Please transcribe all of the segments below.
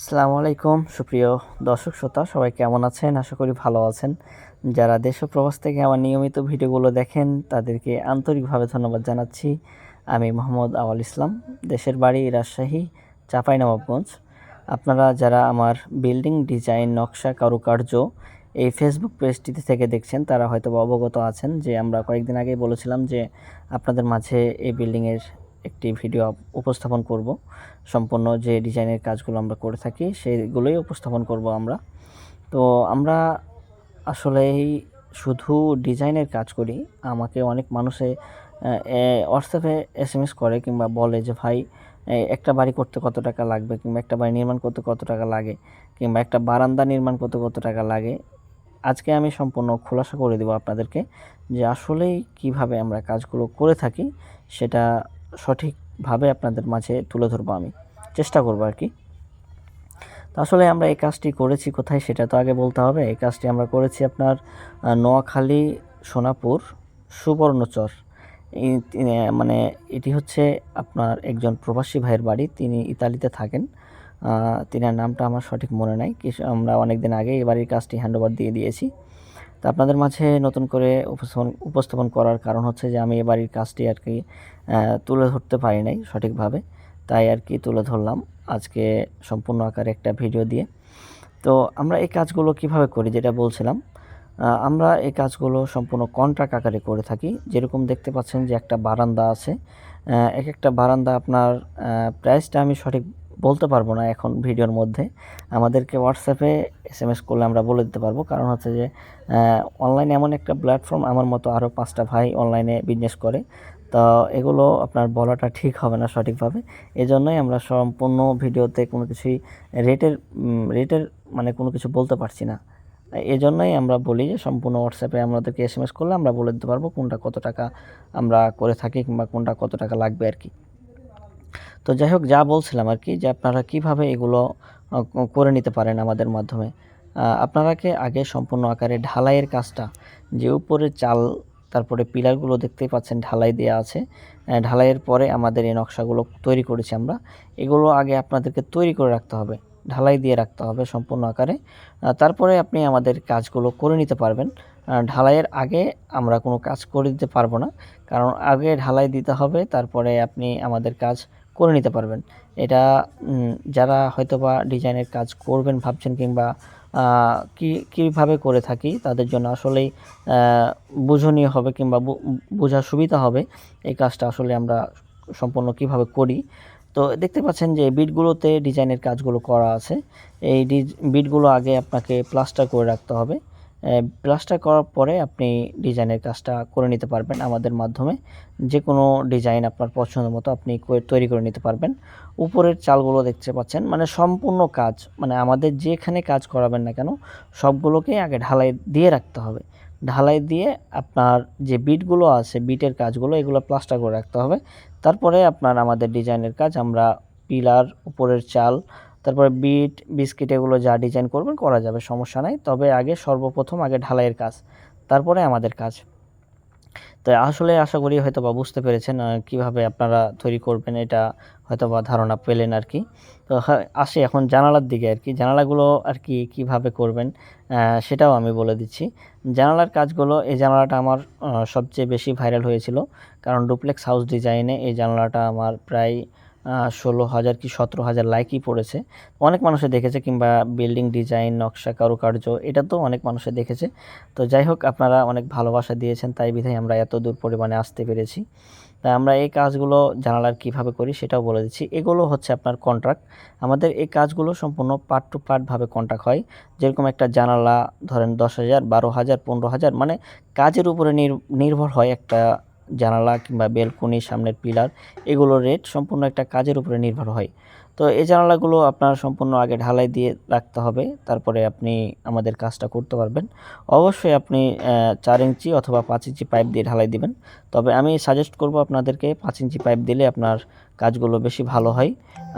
আসসালামু আলাইকুম, সুপ্রিয় দর্শক শ্রোতা, সবাই কেমন আছেন? আশা করি ভালো আছেন। যারা দেশ প্রবাস থেকে আমার নিয়মিত ভিডিওগুলো দেখেন, তাদেরকে আন্তরিকভাবে ধন্যবাদ জানাচ্ছি। আমি মোহাম্মদ আওয়াল ইসলাম, দেশের বাড়ি রাজশাহী, চাঁপাইনবাবগঞ্জ। আপনারা যারা আমার বিল্ডিং ডিজাইন, নকশা, কারুকার্য এই ফেসবুক পেজটিতে থেকে দেখছেন, তারা হয়তো অবগত আছেন যে আমরা কয়েকদিন আগেই বলেছিলাম যে আপনাদের মাঝে এই বিল্ডিংয়ের একটি ভিডিও উপস্থাপন করব। সম্পূর্ণ যে ডিজাইনের কাজগুলো আমরা করে থাকি সেগুলোই উপস্থাপন করব আমরা। তো আমরা আসলেই শুধু ডিজাইনের কাজ করি, আমাকে অনেক মানুষে হোয়াটসঅ্যাপে এস এম এস করে কিংবা বলে যে, ভাই একটা বাড়ি করতে কত টাকা লাগবে? কিংবা, একটা বাড়ি নির্মাণ করতে কত টাকা লাগে? কিংবা, একটা বারান্দা নির্মাণ করতে কত টাকা লাগে? আজকে আমি সম্পূর্ণ খোলাসা করে দেবো আপনাদেরকে যে আসলেই কীভাবে আমরা কাজগুলো করে থাকি, সেটা সঠিকভাবে আপনাদের মাঝে তুলে ধরবো আমি। চেষ্টা করব আর কি। তো আসলে আমরা এই কাজটি করেছি কোথায় সেটা তো আগে বলতে হবে। এই কাজটি আমরা করেছি আপনার নোয়াখালী, সোনাপুর, সুবর্ণচর। মানে এটি হচ্ছে আপনার একজন প্রবাসী ভাইয়ের বাড়ি। তিনি ইতালিতে থাকেন। তিনার নামটা আমার সঠিক মনে নাই। কি আমরা অনেক দিন আগে এই বাড়ির কাজটি হ্যান্ডওভার দিয়ে দিয়েছি। তো আপনাদের মাঝে নতুন করে উপস্থাপন উপস্থাপন করার কারণ হচ্ছে যে আমি এ বাড়ির কাজটি আর কি তুলে ধরতে পারি নাই সঠিকভাবে। তাই আর কি তুলে ধরলাম আজকে সম্পূর্ণ আকারে একটা ভিডিও দিয়ে। তো আমরা এই কাজগুলো কীভাবে করি যেটা বলছিলাম আমরা এই কাজগুলো সম্পূর্ণ কন্ট্রাক্ট আকারে করে থাকি। যেরকম দেখতে পাচ্ছেন যে একটা বারান্দা আছে এক একটা বারান্দা আপনার প্রাইসটা আমি সঠিক বলতে পারব না এখন ভিডিওর মধ্যে। আমাদেরকে হোয়াটসঅ্যাপে এস এম এস করলে আমরা বলে দিতে পারব। কারণ হচ্ছে যে অনলাইনে এমন একটা প্ল্যাটফর্ম আমার মতো আরও পাঁচটা ভাই অনলাইনে বিজনেস করে। তো এগুলো আপনার বলাটা ঠিক হবে না সঠিকভাবে। এজন্যই আমরা সম্পূর্ণ ভিডিওতে কোনো কিছুই রেটের রেটের মানে কোনো কিছু বলতে পারছি না। এই জন্যই আমরা বলি যে, সম্পূর্ণ হোয়াটসঅ্যাপে আমাদেরকে এস এম এস করলে আমরা বলে দিতে পারব কোনটা কত টাকা আমরা করে থাকি কিংবা কোনটা কত টাকা লাগবে আর কি। তো যাই হোক, যা বলছিলাম আর কি যে আপনারা কীভাবে এগুলো করে নিতে পারেন আমাদের মাধ্যমে। আপনারাকে আগে সম্পূর্ণ আকারে ঢালাইয়ের কাজটা, যে উপরে চাল, তারপরে পিলারগুলো দেখতেই পাচ্ছেন ঢালাই দেওয়া আছে। ঢালাইয়ের পরে আমাদের এই নকশাগুলো তৈরি করেছি আমরা। এগুলো আগে আপনাদেরকে তৈরি করে রাখতে হবে, ঢালাই দিয়ে রাখতে হবে সম্পূর্ণ আকারে। তারপরে আপনি আমাদের কাজগুলো করে নিতে পারবেন। ঢালাইয়ের আগে আমরা কোনো কাজ করে দিতে পারব না। কারণ আগে ঢালাই দিতে হবে, তারপরে আপনি আমাদের কাজ করে নিতে পারবেন। এটা যারা হয়তোবা ডিজাইনের কাজ করবেন ভাবছেন কিংবা কি, কীভাবে করে থাকি তাদের জন্য আসলেই বোঝনীয় হবে কিংবা বু- বোঝার সুবিধা হবে এই কাজটা আসলে আমরা সম্পূর্ণ কীভাবে করি। তো দেখতে পাচ্ছেন যে বিটগুলোতে ডিজাইনের কাজগুলো করা আছে। এই বিটগুলো আগে আপনাকে প্লাস্টার করে রাখতে হবে। প্লাস্টার করার পরে আপনি ডিজাইনের কাজটা করে নিতে পারবেন আমাদের মাধ্যমে। যে কোনো ডিজাইন আপনার পছন্দ মতো আপনি তৈরি করে নিতে পারবেন। উপরের চালগুলো দেখতে পাচ্ছেন মানে সম্পূর্ণ কাজ মানে আমাদের যেখানে কাজ করাবেন না কেন সবগুলোকে আগে ঢালাই দিয়ে রাখতে হবে। ঢালাই দিয়ে আপনার যে বিটগুলো আছে বিটের কাজগুলো, এগুলো প্লাস্টার করে রাখতে হবে। তারপরে আপনার আমাদের ডিজাইনের কাজ, আমরা পিলার, উপরের চাল তারপরে বিট বিস্কিট এগুলো যা ডিজাইন করবেন করা যাবে সমস্যা নাই। তবে আগে সর্বপ্রথম আগে ঢালাইয়ের কাজ তারপরে আমাদের কাজ। তো আসলে আশা করি হয়তো বা বুঝতে পেরেছেন কীভাবে আপনারা তৈরি করবেন এটা হয়তো বা ধারণা পেলেন আর কি। তো হ্যাঁ, আসি এখন জানালার দিকে আর কি। জানালাগুলো আর কি কীভাবে করবেন সেটাও আমি বলে দিচ্ছি। জানালার কাজগুলো এই জানালাটা আমার সবচেয়ে বেশি ভাইরাল হয়েছিল। কারণ ডুপ্লেক্স হাউস ডিজাইনে এই জানালাটা আমার প্রায় ষোলো হাজার কি সতেরো হাজার লাইকই পড়েছে। অনেক মানুষে দেখেছে কিংবা বিল্ডিং ডিজাইন নকশা, কারুকার্য, এটা তো অনেক মানুষে দেখেছে। তো যাই হোক, আপনারা অনেক ভালোবাসা দিয়েছেন, তাই বিধায় আমরা এত দূর পরিমাণে আসতে পেরেছি। তাই আমরা এই কাজগুলো জানালার কীভাবে করি সেটাও বলে দিচ্ছি। এগুলো হচ্ছে আপনার কন্ট্রাক্ট আমাদের এই কাজগুলো সম্পূর্ণ পার্ট টু পার্টভাবে কন্ট্রাক্ট হয়। যেরকম একটা জানালা, ধরেন দশ হাজার, বারো হাজার, পনেরো হাজার মানে কাজের উপরে নির- নির্ভর হয় একটা জানালা কিংবা বেলকনি, সামনের পিলার এগুলোর রেট সম্পূর্ণ একটা কাজের উপরে নির্ভর হয়। তো এই জানালাগুলো আপনার সম্পূর্ণ আগে ঢালাই দিয়ে রাখতে হবে, তারপরে আপনি আমাদের কাজটা করতে পারবেন। অবশ্যই আপনি চার ইঞ্চি অথবা পাঁচ ইঞ্চি পাইপ দিয়ে ঢালাই দিবেন। তবে আমি সাজেস্ট করব আপনাদেরকে পাঁচ ইঞ্চি পাইপ দিলে আপনার কাজগুলো বেশি ভালো হয়।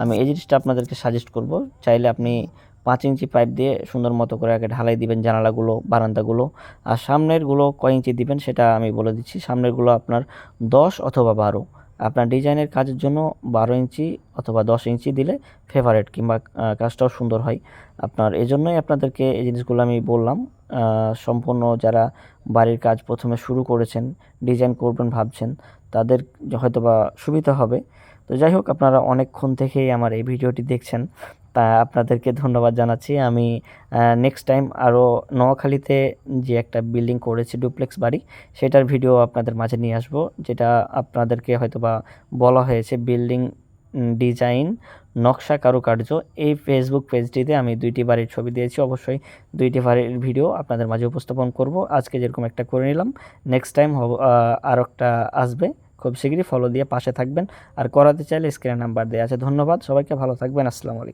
আমি এই জিনিসটা আপনাদেরকে সাজেস্ট করব। চাইলে আপনি পাঁচ ইঞ্চি পাইপ দিয়ে সুন্দর মতো করে আগে ঢালাই দিবেন জানালাগুলো, বারান্দাগুলো। আর সামনেরগুলো কয় ইঞ্চি দিবেন সেটা আমি বলে দিচ্ছি। সামনেরগুলো আপনার দশ অথবা বারো। আপনার ডিজাইনের কাজের জন্য বারো ইঞ্চি অথবা দশ ইঞ্চি দিলে ফেভারেট কিংবা কাজটাও সুন্দর হয়। আপনার এই জন্যই আপনাদেরকে এই জিনিসগুলো আমি বললাম। সম্পূর্ণ যারা বাড়ির কাজ প্রথমে শুরু করেছেন ডিজাইন করবেন ভাবছেন, তাদের হয়তোবা সুবিধা হবে। তো যাই হোক, আপনারা অনেকক্ষণ থেকেই আমার এই ভিডিওটি দেখছেন। তা আপনাদেরকে ধন্যবাদ জানাচ্ছি। আমি নেক্সট টাইম আরও নোয়াখালীতে যে একটা বিল্ডিং করেছি ডুপ্লেক্স বাড়ি, সেটার ভিডিও আপনাদের মাঝে নিয়ে আসব, যেটা আপনাদেরকে হয়তোবা বলা হয়েছে বিল্ডিং ডিজাইন নকশা কারুকার্য। এই ফেসবুক পেজটিতে আমি দুইটি বাড়ির ছবি দিয়েছি, অবশ্যই দুইটি বাড়ির ভিডিও আপনাদের মাঝে উপস্থাপন করব। আজকে যেরকম একটা করে নিলাম নেক্সট টাইম হব আর একটা আসবে। খুব শীঘ্রই ফলো দিয়ে পাশে থাকবেন। আর করাতে চাইলে স্ক্রিন নাম্বার দেওয়া আছে। ধন্যবাদ, সবাইকে ভালো থাকবেন। আসসালামু আলাইকুম।